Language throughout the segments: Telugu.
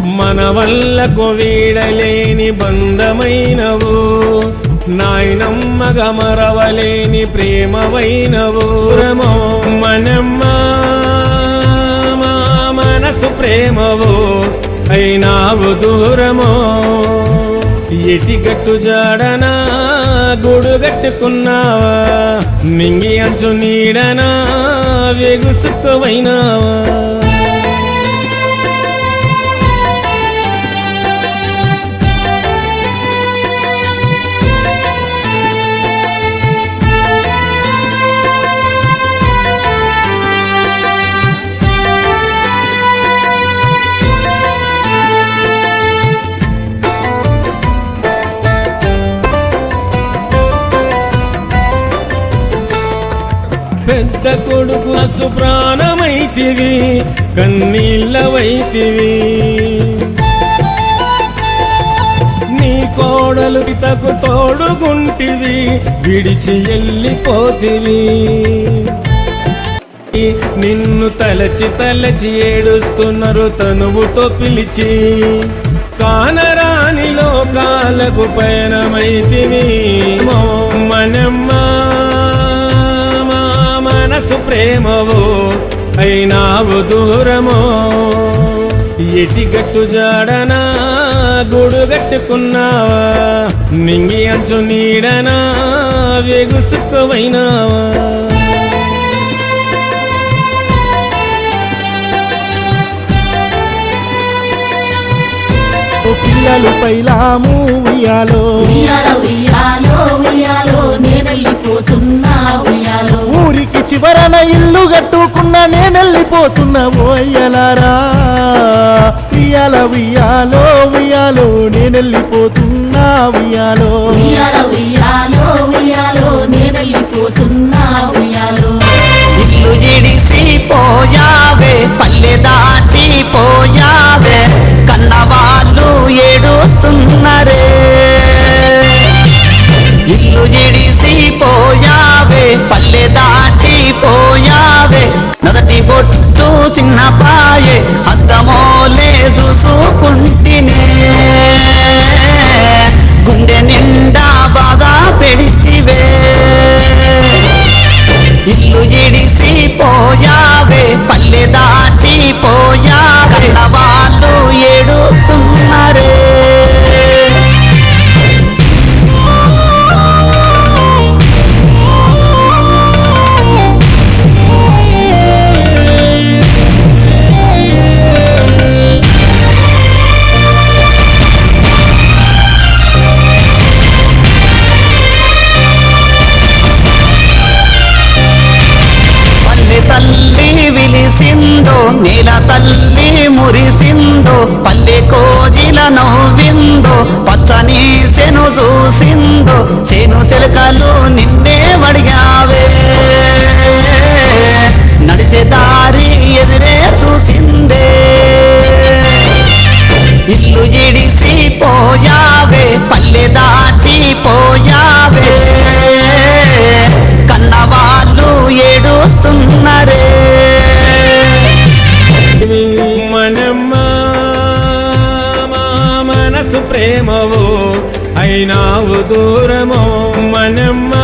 మన వల్లకు వీడలేని బంధమైనవు. నాయనమ్మగ మరవలేని ప్రేమవైనవు. రమో మనమ్మ మా మనసు ప్రేమవు. అయినావు దూరమో. ఎటిగట్టు జాడనా గుడుగట్టుకున్నావా మింగి అంచు నీడనా వెగుసుకువైనావా పెద్ద కొడుకు సుప్రాణమైతివి కన్నీళ్ళవైతివి నీ కోడలు సీతకు తోడుగుంటివి విడిచి వెళ్ళిపోతివి నిన్ను తలచి తలచి ఏడుస్తున్నారు తనువుతో పిలిచి. కానరాని లోకాలకు పయనమైతివి. మనమ్మా. మనసు ప్రేమవు అయినావు దూరమో. ఎటిగట్టు జాడనా గూడు గట్టుకున్నావా మింగి అంచు నీడనా వెగుసుకువైనావా పిల్లలు పైలాము ఉయ్యాలో ఉయ్యాలో ఉయ్యాలో. కట్టుకున్న నేనెళ్ళిపోతున్నా ఓయ్యలారా ఉయ్యాల ఉయ్యాలో ఉయ్యాలో నేనెళ్ళిపోతున్నా ఉయ్యాలో. ఉయ్యాలో ఉయ్యాలో ఉయ్యాలో నేనెళ్ళిపోతున్నా ఉయ్యాలో. ఇల్లు ఇడిసి పోయావే పల్లె బొట్టు చిన్న నేల తల్లి మురిసిందో పల్లె కోజిల నవ్విందో పచ్చని సెను చూసిందో చేను చిలకలు నిన్నే వడిగావే. నడిసే దారి ఎదురే చూసిందే. ఇల్లు ఇడిసి మనమ్మ మా మనసు ప్రేమవో అయినావు దూరమో మనమ్మ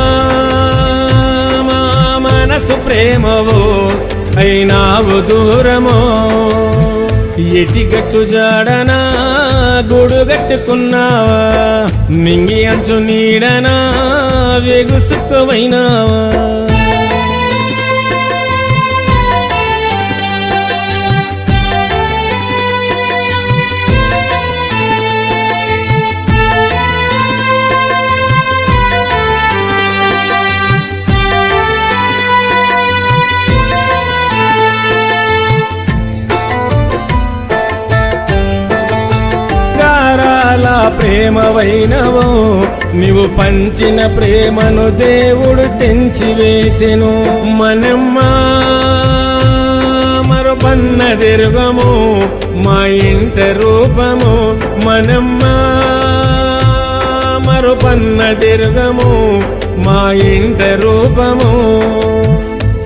మా మనసు ప్రేమవో అయినావు దూరమో. ఎటిగట్టు జాడనా గూడు మింగి అంచు నీడనా వెగుసుకువైనావా ప్రేమవైనవో నీవు పంచిన ప్రేమను దేవుడు తెంచి వేసెను మరొపన్న మరుపన్నదెరుగము మా ఇంట రూపము. మనమ్మ మరుపన్నదెరుగము మా ఇంట రూపము.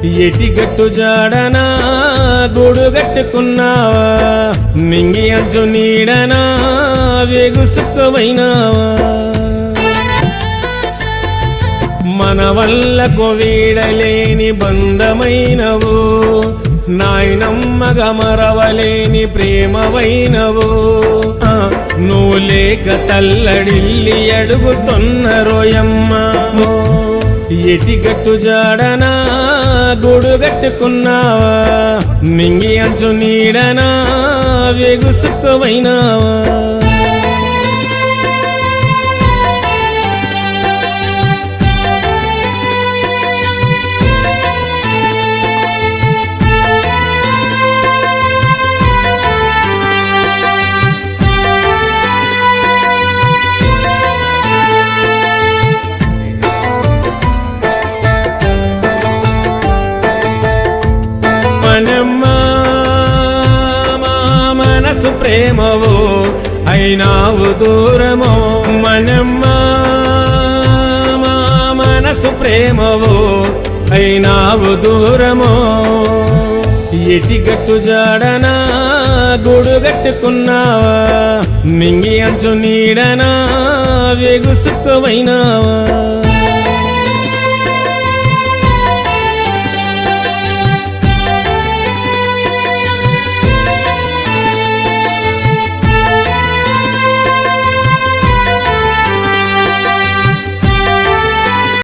ఎటిగట్టు జాడనా? గూడు కట్టుకున్నావా మింగి అంచు నీడనా? వెగుసుకువైనావా మన వల్లకు వీడలేని బంధమైనవు. నాయనమ్మగ మరవలేని ప్రేమవైనవు. నువ్వు లేక తల్లడిల్లి అడుగుతున్న రోయమ్మ. ఎటిగట్టు జాడనా? గూడు కట్టుకున్నావా? మింగి అంచు నీడనా వెగుసుకువైనావా మనసు ప్రేమవో అయినావు దూరమో మనమ్మా. మా మనసు ప్రేమవో అయినావు దూరమో. ఎటిగట్టు జాడనా గూడు కట్టుకున్నావా మింగి అంచు నీడనా వెగుసుకువైనావా